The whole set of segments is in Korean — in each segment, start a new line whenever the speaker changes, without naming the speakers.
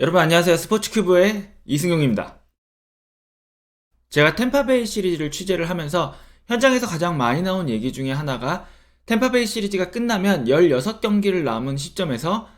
여러분 안녕하세요. 스포츠큐브의 이승용입니다. 제가 템파베이 시리즈를 취재를 하면서 현장에서 가장 많이 나온 얘기 중에 하나가 템파베이 시리즈가 끝나면 16경기를 남은 시점에서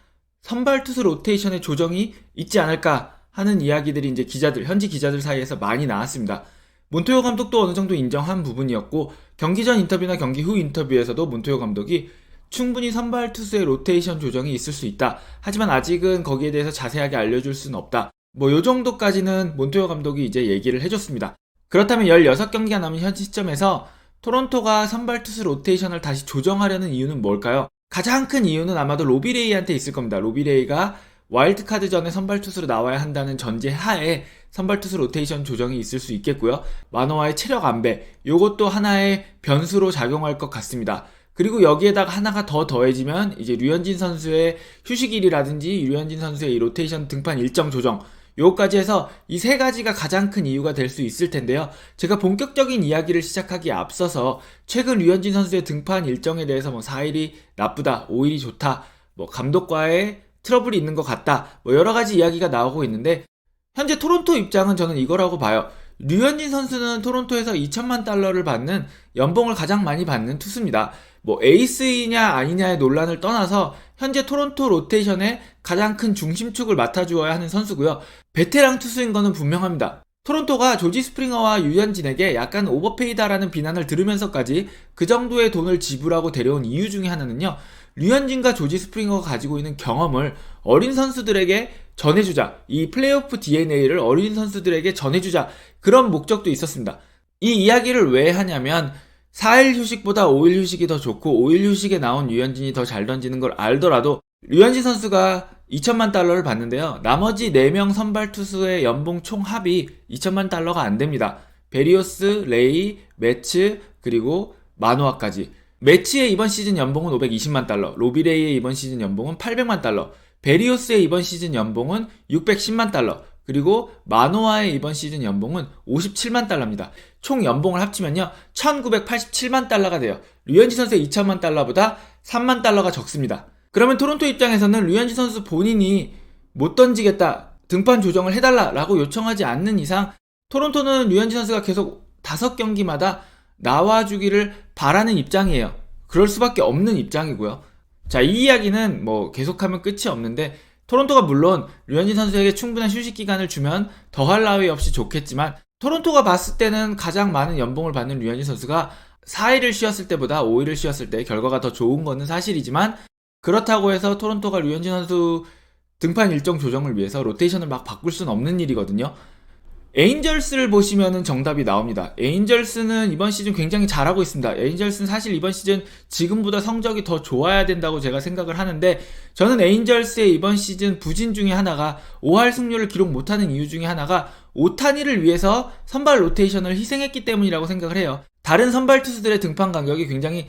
선발 투수 로테이션의 조정이 있지 않을까 하는 이야기들이 이제 기자들, 현지 기자들 사이에서 많이 나왔습니다. 몬토요 감독도 어느 정도 인정한 부분이었고 경기 전 인터뷰나 경기 후 인터뷰에서도 몬토요 감독이 충분히 선발 투수의 로테이션 조정이 있을 수 있다. 하지만 아직은 거기에 대해서 자세하게 알려줄 수는 없다. 뭐 요 정도까지는 몬토요 감독이 이제 얘기를 해줬습니다. 그렇다면 16경기가 남은 현 시점에서 토론토가 선발 투수 로테이션을 다시 조정하려는 이유는 뭘까요? 가장 큰 이유는 아마도 로비레이한테 있을 겁니다. 로비레이가 와일드카드 전에 선발 투수로 나와야 한다는 전제 하에 선발 투수 로테이션 조정이 있을 수 있겠고요. 마노와의 체력 안배, 요것도 하나의 변수로 작용할 것 같습니다. 그리고 여기에다가 하나가 더 더해지면 이제 류현진 선수의 휴식일이라든지 류현진 선수의 이 로테이션 등판 일정 조정 요까지 해서 이 세 가지가 가장 큰 이유가 될 수 있을 텐데요. 제가 본격적인 이야기를 시작하기에 앞서서 최근 류현진 선수의 등판 일정에 대해서 뭐 4일이 나쁘다, 5일이 좋다, 뭐 감독과의 트러블이 있는 것 같다, 뭐 여러 가지 이야기가 나오고 있는데 현재 토론토 입장은 저는 이거라고 봐요. 류현진 선수는 토론토에서 2천만 달러를 받는 연봉을 가장 많이 받는 투수입니다. 뭐 에이스이냐 아니냐의 논란을 떠나서 현재 토론토 로테이션의 가장 큰 중심축을 맡아주어야 하는 선수고요. 베테랑 투수인 거는 분명합니다. 토론토가 조지 스프링어와 유현진에게 약간 오버페이다라는 비난을 들으면서까지 그 정도의 돈을 지불하고 데려온 이유 중에 하나는요. 류현진과 조지 스프링어가 가지고 있는 경험을 어린 선수들에게 전해주자. 이 플레이오프 DNA를 어린 선수들에게 전해주자. 그런 목적도 있었습니다. 이 이야기를 왜 하냐면 4일 휴식보다 5일 휴식이 더 좋고 5일 휴식에 나온 류현진이 더 잘 던지는 걸 알더라도 류현진 선수가 2천만 달러를 받는데요. 나머지 4명 선발 투수의 연봉 총 합이 2천만 달러가 안 됩니다. 베리오스, 레이, 매츠, 그리고 마노아까지. 매치의 이번 시즌 연봉은 520만 달러, 로비레이의 이번 시즌 연봉은 800만 달러, 베리오스의 이번 시즌 연봉은 610만 달러, 그리고 마노아의 이번 시즌 연봉은 57만 달러입니다. 총 연봉을 합치면요. 1987만 달러가 돼요. 류현진 선수의 2천만 달러보다 3만 달러가 적습니다. 그러면 토론토 입장에서는 류현진 선수 본인이 못 던지겠다, 등판 조정을 해달라라고 요청하지 않는 이상 토론토는 류현진 선수가 계속 다섯 경기마다 나와주기를 바라는 입장이에요. 그럴 수밖에 없는 입장이고요. 자, 이 이야기는 뭐 계속하면 끝이 없는데 토론토가 물론 류현진 선수에게 충분한 휴식 기간을 주면 더할 나위 없이 좋겠지만 토론토가 봤을 때는 가장 많은 연봉을 받는 류현진 선수가 4일을 쉬었을 때보다 5일을 쉬었을 때 결과가 더 좋은 거는 사실이지만 그렇다고 해서 토론토가 류현진 선수 등판 일정 조정을 위해서 로테이션을 막 바꿀 수는 없는 일이거든요. 에인절스를 보시면은 정답이 나옵니다. 에인절스는 이번 시즌 굉장히 잘하고 있습니다. 에인절스는 사실 이번 시즌 지금보다 성적이 더 좋아야 된다고 제가 생각을 하는데 저는 에인절스의 이번 시즌 부진 중에 하나가 5할 승률을 기록 못하는 이유 중에 하나가 오타니를 위해서 선발 로테이션을 희생했기 때문이라고 생각을 해요. 다른 선발 투수들의 등판 간격이 굉장히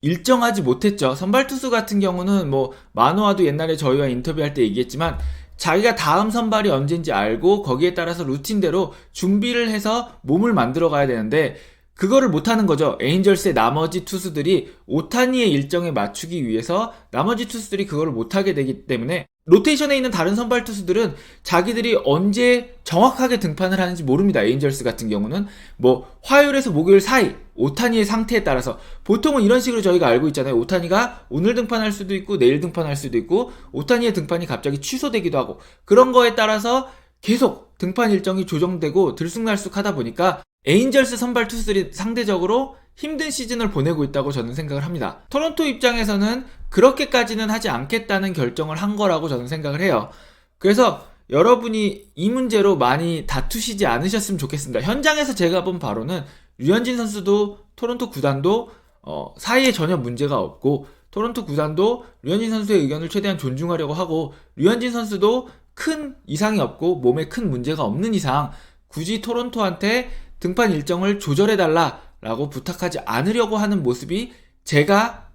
일정하지 못했죠. 선발 투수 같은 경우는 뭐 마노아도 옛날에 저희와 인터뷰할 때 얘기했지만 자기가 다음 선발이 언제인지 알고 거기에 따라서 루틴대로 준비를 해서 몸을 만들어 가야 되는데 그거를 못하는 거죠. 에인절스의 나머지 투수들이 오타니의 일정에 맞추기 위해서 나머지 투수들이 그거를 못하게 되기 때문에 로테이션에 있는 다른 선발 투수들은 자기들이 언제 정확하게 등판을 하는지 모릅니다. 에인절스 같은 경우는 뭐 화요일에서 목요일 사이 오타니의 상태에 따라서 보통은 이런 식으로 저희가 알고 있잖아요. 오타니가 오늘 등판할 수도 있고 내일 등판할 수도 있고 오타니의 등판이 갑자기 취소되기도 하고 그런 거에 따라서 계속 등판 일정이 조정되고 들쑥날쑥하다 보니까 에인절스 선발 투수들이 상대적으로 힘든 시즌을 보내고 있다고 저는 생각을 합니다. 토론토 입장에서는 그렇게까지는 하지 않겠다는 결정을 한 거라고 저는 생각을 해요. 그래서 여러분이 이 문제로 많이 다투시지 않으셨으면 좋겠습니다. 현장에서 제가 본 바로는 류현진 선수도 토론토 구단도 어, 사이에 전혀 문제가 없고 토론토 구단도 류현진 선수의 의견을 최대한 존중하려고 하고 류현진 선수도 큰 이상이 없고 몸에 큰 문제가 없는 이상 굳이 토론토한테 등판 일정을 조절해달라라고 부탁하지 않으려고 하는 모습이 제가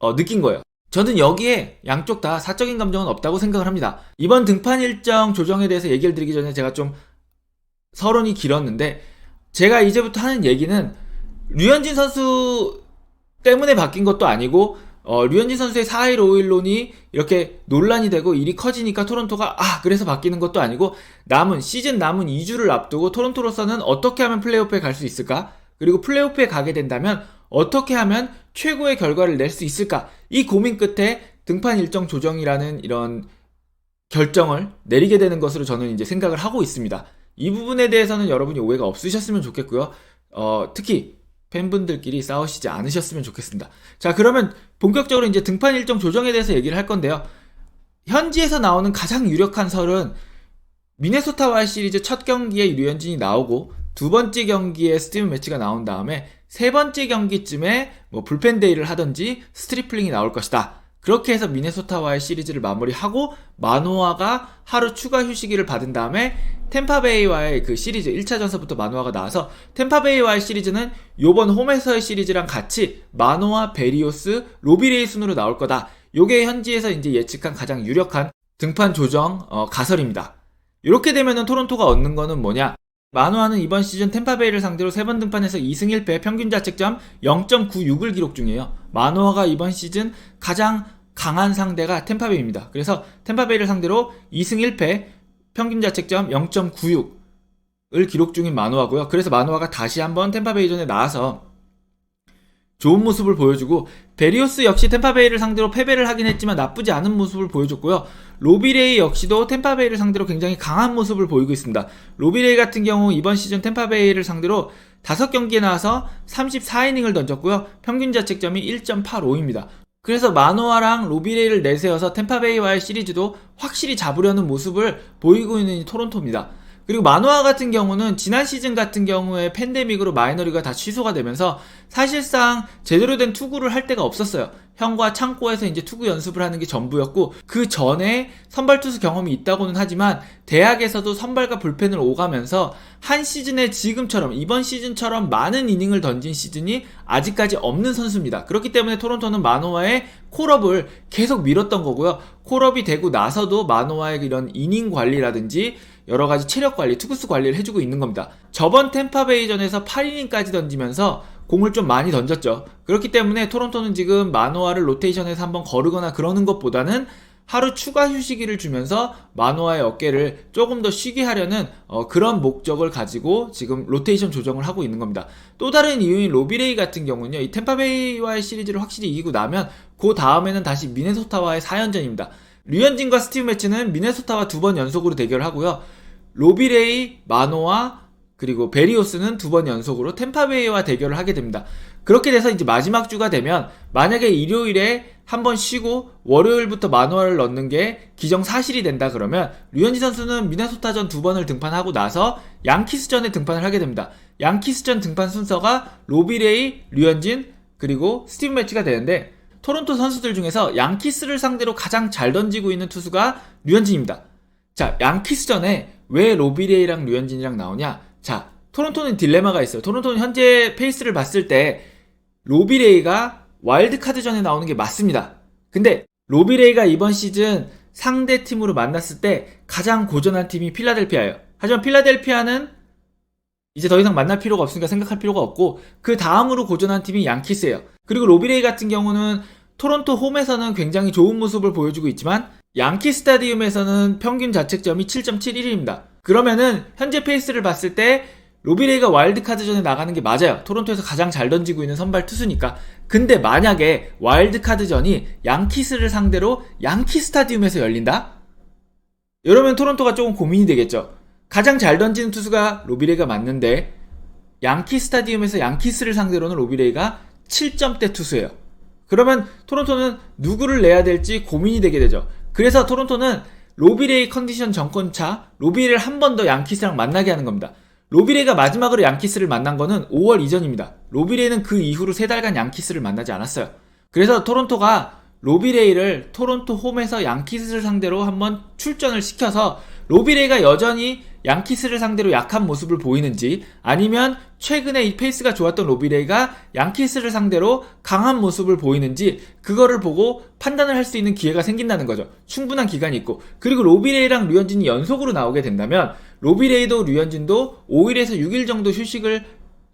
어, 느낀 거예요. 저는 여기에 양쪽 다 사적인 감정은 없다고 생각을 합니다. 이번 등판 일정 조정에 대해서 얘기를 드리기 전에 제가 좀 서론이 길었는데 제가 이제부터 하는 얘기는 류현진 선수 때문에 바뀐 것도 아니고 어, 류현진 선수의 4일 5일론이 이렇게 논란이 되고 일이 커지니까 토론토가 아 그래서 바뀌는 것도 아니고 남은 시즌 남은 2주를 앞두고 토론토로서는 어떻게 하면 플레이오프에 갈 수 있을까? 그리고 플레이오프에 가게 된다면 어떻게 하면 최고의 결과를 낼 수 있을까? 이 고민 끝에 등판 일정 조정이라는 이런 결정을 내리게 되는 것으로 저는 이제 생각을 하고 있습니다. 이 부분에 대해서는 여러분이 오해가 없으셨으면 좋겠고요. 어, 특히 팬분들끼리 싸우시지 않으셨으면 좋겠습니다. 자, 그러면 본격적으로 이제 등판 일정 조정에 대해서 얘기를 할 건데요. 현지에서 나오는 가장 유력한 설은 미네소타와의 시리즈 첫 경기에 류현진이 나오고 두 번째 경기에 스티븐 매치가 나온 다음에 세 번째 경기쯤에 뭐 불펜 데이를 하든지 스트리플링이 나올 것이다. 그렇게 해서 미네소타와의 시리즈를 마무리하고 마노아가 하루 추가 휴식일을 받은 다음에 템파베이와의 그 시리즈 1차 전서부터 마노아가 나와서 템파베이와의 시리즈는 요번 홈에서의 시리즈랑 같이 마노아, 베리오스, 로비레이 순으로 나올 거다. 요게 현지에서 이제 예측한 가장 유력한 등판 조정 어, 가설입니다. 이렇게 되면은 토론토가 얻는 거는 뭐냐? 마노아는 이번 시즌 템파베이를 상대로 세번 등판해서 2승 1패 평균 자책점 0.96을 기록 중이에요. 마노아가 이번 시즌 가장 강한 상대가 템파베이입니다. 그래서 템파베이를 상대로 2승 1패 평균 자책점 0.96을 기록 중인 마노아고요. 그래서 마노아가 다시 한번 템파베이전에 나와서 좋은 모습을 보여주고 베리오스 역시 템파베이를 상대로 패배를 하긴 했지만 나쁘지 않은 모습을 보여줬고요. 로비레이 역시도 템파베이를 상대로 굉장히 강한 모습을 보이고 있습니다. 로비레이 같은 경우 이번 시즌 템파베이를 상대로 5경기에 나와서 34이닝을 던졌고요. 평균 자책점이 1.85입니다. 그래서 마노아랑 로비레이를 내세워서 템파베이와의 시리즈도 확실히 잡으려는 모습을 보이고 있는 이 토론토입니다. 그리고 마노아 같은 경우는 지난 시즌 같은 경우에 팬데믹으로 마이너리가 다 취소가 되면서 사실상 제대로 된 투구를 할 데가 없었어요. 형과 창고에서 이제 투구 연습을 하는 게 전부였고 그 전에 선발 투수 경험이 있다고는 하지만 대학에서도 선발과 불펜을 오가면서 한 시즌에 지금처럼 이번 시즌처럼 많은 이닝을 던진 시즌이 아직까지 없는 선수입니다. 그렇기 때문에 토론토는 마노아의 콜업을 계속 밀었던 거고요. 콜업이 되고 나서도 마노아의 이런 이닝 관리라든지 여러 가지 체력 관리, 투구수 관리를 해주고 있는 겁니다. 저번 템파베이전에서 8이닝까지 던지면서 공을 좀 많이 던졌죠. 그렇기 때문에 토론토는 지금 마노아를 로테이션에서 한번 거르거나 그러는 것보다는 하루 추가 휴식일을 주면서 마노아의 어깨를 조금 더 쉬게 하려는 어, 그런 목적을 가지고 지금 로테이션 조정을 하고 있는 겁니다. 또 다른 이유인 로비레이 같은 경우는요, 이 템파베이와의 시리즈를 확실히 이기고 나면 그 다음에는 다시 미네소타와의 4연전입니다. 류현진과 스티브 매치는 미네소타와 두 번 연속으로 대결을 하고요. 로비레이, 마노아, 그리고 베리오스는 두 번 연속으로 템파베이와 대결을 하게 됩니다. 그렇게 돼서 이제 마지막 주가 되면 만약에 일요일에 한 번 쉬고 월요일부터 마누아를 넣는 게 기정 사실이 된다 그러면 류현진 선수는 미네소타전 두 번을 등판하고 나서 양키스전에 등판을 하게 됩니다. 양키스전 등판 순서가 로비레이, 류현진 그리고 스티브 매치가 되는데 토론토 선수들 중에서 양키스를 상대로 가장 잘 던지고 있는 투수가 류현진입니다. 자, 양키스전에 왜 로비레이랑 류현진이랑 나오냐? 자, 토론토는 딜레마가 있어요. 토론토는 현재 페이스를 봤을 때 로비레이가 와일드카드전에 나오는 게 맞습니다. 근데 로비레이가 이번 시즌 상대 팀으로 만났을 때 가장 고전한 팀이 필라델피아예요. 하지만 필라델피아는 이제 더 이상 만날 필요가 없으니까 생각할 필요가 없고 그 다음으로 고전한 팀이 양키스예요. 그리고 로비레이 같은 경우는 토론토 홈에서는 굉장히 좋은 모습을 보여주고 있지만 양키 스타디움에서는 평균 자책점이 7.71입니다. 그러면은 현재 페이스를 봤을 때 로비레이가 와일드카드전에 나가는 게 맞아요. 토론토에서 가장 잘 던지고 있는 선발 투수니까. 근데 만약에 와일드카드전이 양키스를 상대로 양키 스타디움에서 열린다? 이러면 토론토가 조금 고민이 되겠죠. 가장 잘 던지는 투수가 로비레이가 맞는데 양키 스타디움에서 양키스를 상대로는 로비레이가 7점대 투수예요. 그러면 토론토는 누구를 내야 될지 고민이 되게 되죠. 그래서 토론토는 로비레이 컨디션 정권차 로비레이를 한 번 더 양키스랑 만나게 하는 겁니다. 로비레이가 마지막으로 양키스를 만난 거는 5월 이전입니다. 로비레이는 그 이후로 세 달간 양키스를 만나지 않았어요. 그래서 토론토가 로비레이를 토론토 홈에서 양키스를 상대로 한번 출전을 시켜서 로비레이가 여전히 양키스를 상대로 약한 모습을 보이는지 아니면 최근에 이 페이스가 좋았던 로비레이가 양키스를 상대로 강한 모습을 보이는지 그거를 보고 판단을 할 수 있는 기회가 생긴다는 거죠. 충분한 기간이 있고 그리고 로비레이랑 류현진이 연속으로 나오게 된다면 로비레이도 류현진도 5일에서 6일 정도 휴식을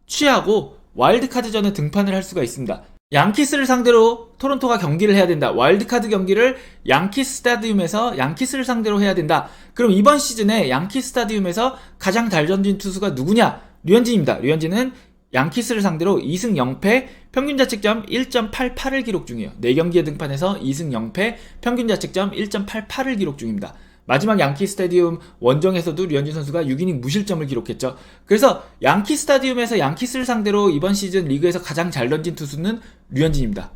취하고 와일드카드전에 등판을 할 수가 있습니다. 양키스를 상대로 토론토가 경기를 해야 된다. 와일드카드 경기를 양키스 스타디움에서 양키스를 상대로 해야 된다. 그럼 이번 시즌에 양키스 스타디움에서 가장 잘 던진 투수가 누구냐? 류현진입니다. 류현진은 양키스를 상대로 2승 0패, 평균 자책점 1.88을 기록 중이에요. 4경기에 등판해서 2승 0패, 평균 자책점 1.88을 기록 중입니다. 마지막 양키 스타디움 원정에서도 류현진 선수가 6이닝 무실점을 기록했죠. 그래서 양키 스타디움에서 양키스를 상대로 이번 시즌 리그에서 가장 잘 던진 투수는 류현진입니다.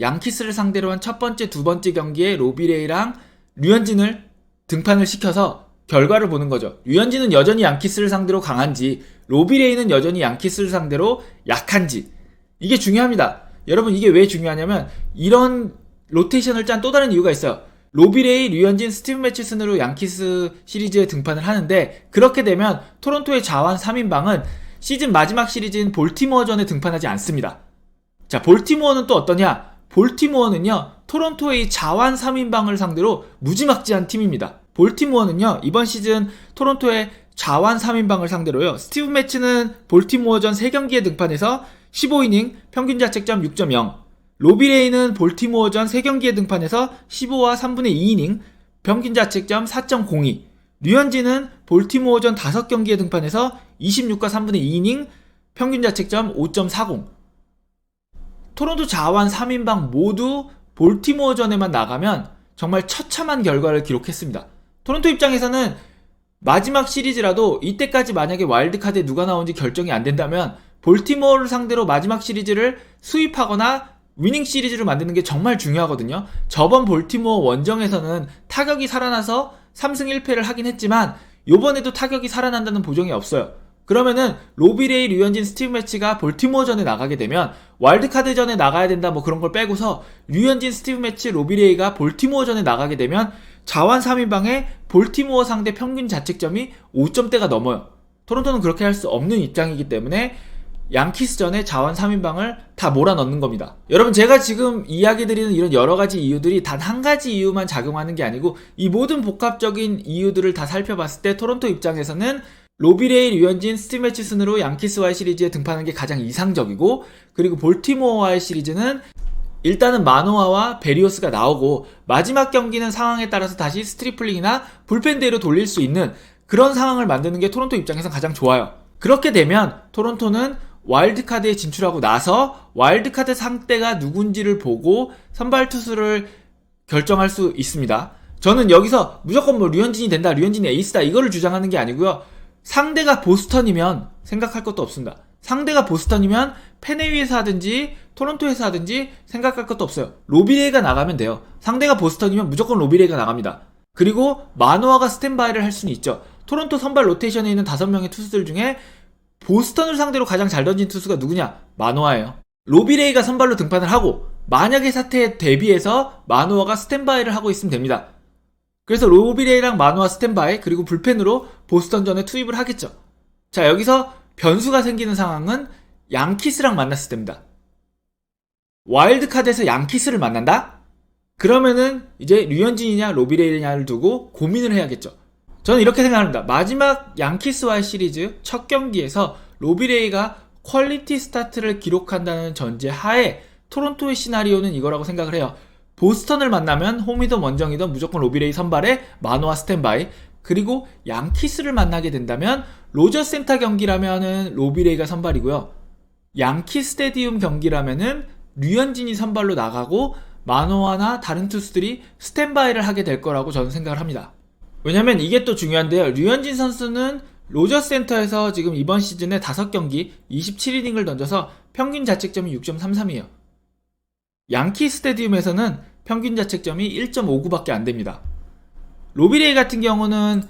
양키스를 상대로 한 첫 번째, 두 번째 경기에 로비레이랑 류현진을 등판을 시켜서 결과를 보는 거죠. 류현진은 여전히 양키스를 상대로 강한지, 로비레이는 여전히 양키스를 상대로 약한지. 이게 중요합니다. 여러분, 이게 왜 중요하냐면, 이런 로테이션을 짠 또 다른 이유가 있어요. 로비레이, 류현진, 스티브 매치슨으로 양키스 시리즈에 등판을 하는데, 그렇게 되면 토론토의 자완 3인방은 시즌 마지막 시리즈인 볼티모어전에 등판하지 않습니다. 자, 볼티모어는 또 어떠냐? 볼티모어는요, 토론토의 자완 3인방을 상대로 무지막지한 팀입니다. 볼티모어는요, 이번 시즌 토론토의 자완 3인방을 상대로요, 스티브 매치는 볼티모어전 3경기에 등판해서 15이닝, 평균 자책점 6.0, 로비레이는 볼티모어전 3경기에 등판해서 15와 3분의 2이닝, 평균 자책점 4.02, 류현진은 볼티모어전 5경기에 등판해서 26과 3분의 2이닝, 평균 자책점 5.40, 토론토 자완 3인방 모두 볼티모어전에만 나가면 정말 처참한 결과를 기록했습니다. 토론토 입장에서는 마지막 시리즈라도 이때까지 만약에 와일드카드에 누가 나온지 결정이 안 된다면 볼티모어를 상대로 마지막 시리즈를 수입하거나 위닝 시리즈를 만드는 게 정말 중요하거든요. 저번 볼티모어 원정에서는 타격이 살아나서 3승 1패를 하긴 했지만 요번에도 타격이 살아난다는 보장이 없어요. 그러면은 로비레이, 류현진, 스티브 매치가 볼티모어전에 나가게 되면 와일드카드전에 나가야 된다 뭐 그런 걸 빼고서 류현진, 스티브 매치, 로비레이가 볼티모어전에 나가게 되면 자완 3인방에 볼티모어 상대 평균 자책점이 5점대가 넘어요. 토론토는 그렇게 할 수 없는 입장이기 때문에 양키스전에 자완 3인방을 다 몰아넣는 겁니다. 여러분 제가 지금 이야기 드리는 이런 여러 가지 이유들이 단 한 가지 이유만 작용하는 게 아니고 이 모든 복합적인 이유들을 다 살펴봤을 때 토론토 입장에서는 로비레이, 류현진, 스티브 매치슨으로 양키스와의 시리즈에 등판하는 게 가장 이상적이고 그리고 볼티모어와의 시리즈는 일단은 마노아와 베리오스가 나오고 마지막 경기는 상황에 따라서 다시 스트리플링이나 불펜대로 돌릴 수 있는 그런 상황을 만드는 게 토론토 입장에서 가장 좋아요. 그렇게 되면 토론토는 와일드카드에 진출하고 나서 와일드카드 상대가 누군지를 보고 선발 투수를 결정할 수 있습니다. 저는 여기서 무조건 뭐 류현진이 된다, 류현진이 에이스다 이거를 주장하는 게 아니고요. 상대가 보스턴이면 생각할 것도 없습니다. 상대가 보스턴이면 페네위에서 하든지 토론토에서 하든지 생각할 것도 없어요. 로비레이가 나가면 돼요. 상대가 보스턴이면 무조건 로비레이가 나갑니다. 그리고 마노아가 스탠바이를 할 수는 있죠. 토론토 선발 로테이션에 있는 5명의 투수들 중에 보스턴을 상대로 가장 잘 던진 투수가 누구냐? 마노아예요. 로비레이가 선발로 등판을 하고 만약의 사태에 대비해서 마노아가 스탠바이를 하고 있으면 됩니다. 그래서 로비레이랑 마노아 스탠바이 그리고 불펜으로 보스턴전에 투입을 하겠죠. 자 여기서 변수가 생기는 상황은 양키스랑 만났을 때입니다. 와일드카드에서 양키스를 만난다? 그러면은 이제 류현진이냐 로비레이냐를 두고 고민을 해야겠죠. 저는 이렇게 생각합니다. 마지막 양키스와의 시리즈 첫 경기에서 로비레이가 퀄리티 스타트를 기록한다는 전제 하에 토론토의 시나리오는 이거라고 생각을 해요. 보스턴을 만나면 홈이든 원정이든 무조건 로비레이 선발에 마노아 스탠바이 그리고 양키스를 만나게 된다면 로저 센터 경기라면은 로비레이가 선발이고요. 양키 스테디움 경기라면은 류현진이 선발로 나가고 마노아나 다른 투수들이 스탠바이를 하게 될 거라고 저는 생각을 합니다. 왜냐면 이게 또 중요한데요. 류현진 선수는 로저 센터에서 지금 이번 시즌에 5경기 27이닝을 던져서 평균 자책점이 6.33이에요. 양키 스테디움에서는 평균 자책점이 1.59밖에 안 됩니다. 로비레이 같은 경우는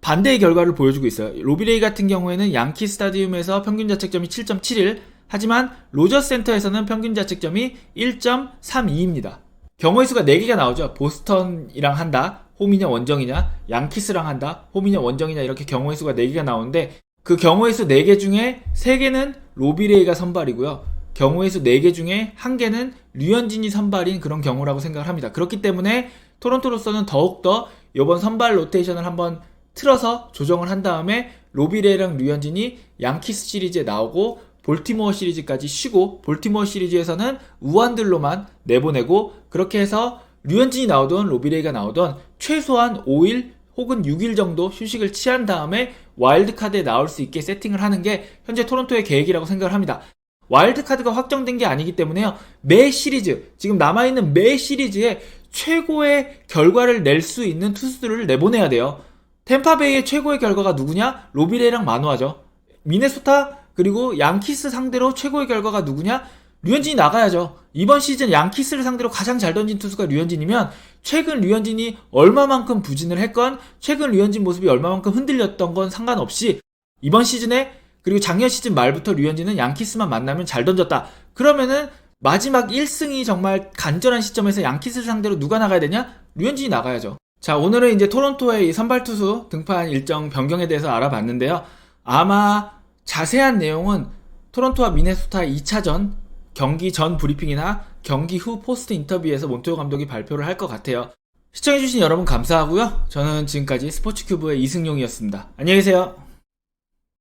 반대의 결과를 보여주고 있어요. 로비레이 같은 경우에는 양키 스타디움에서 평균 자책점이 7.71, 하지만 로저 센터에서는 평균 자책점이 1.32입니다. 경우의 수가 4개가 나오죠. 보스턴이랑 한다, 홈이냐 원정이냐, 양키스랑 한다, 홈이냐 원정이냐 이렇게 경우의 수가 4개가 나오는데 그 경우의 수 4개 중에 3개는 로비레이가 선발이고요. 경우의 수 4개 중에 1개는 류현진이 선발인 그런 경우라고 생각을 합니다. 그렇기 때문에 토론토로서는 더욱더 이번 선발 로테이션을 한번 틀어서 조정을 한 다음에 로비레이랑 류현진이 양키스 시리즈에 나오고 볼티모어 시리즈까지 쉬고 볼티모어 시리즈에서는 우완들로만 내보내고 그렇게 해서 류현진이 나오던 로비레이가 나오던 최소한 5일 혹은 6일 정도 휴식을 취한 다음에 와일드카드에 나올 수 있게 세팅을 하는 게 현재 토론토의 계획이라고 생각을 합니다. 와일드카드가 확정된 게 아니기 때문에요. 매 시리즈, 지금 남아있는 매 시리즈에 최고의 결과를 낼 수 있는 투수들을 내보내야 돼요. 템파베이의 최고의 결과가 누구냐? 로비레이랑 마누아죠. 미네소타 그리고 양키스 상대로 최고의 결과가 누구냐? 류현진이 나가야죠. 이번 시즌 양키스를 상대로 가장 잘 던진 투수가 류현진이면 최근 류현진이 얼마만큼 부진을 했건 최근 류현진 모습이 얼마만큼 흔들렸던 건 상관없이 이번 시즌에 그리고 작년 시즌 말부터 류현진은 양키스만 만나면 잘 던졌다. 그러면은 마지막 1승이 정말 간절한 시점에서 양키스를 상대로 누가 나가야 되냐? 류현진이 나가야죠. 자, 오늘은 이제 토론토의 이 선발 투수 등판 일정 변경에 대해서 알아봤는데요. 아마 자세한 내용은 토론토와 미네소타 2차전 경기 전 브리핑이나 경기 후 포스트 인터뷰에서 몬토요 감독이 발표를 할 것 같아요. 시청해주신 여러분 감사하고요. 저는 지금까지 스포츠큐브의 이승용이었습니다. 안녕히 계세요.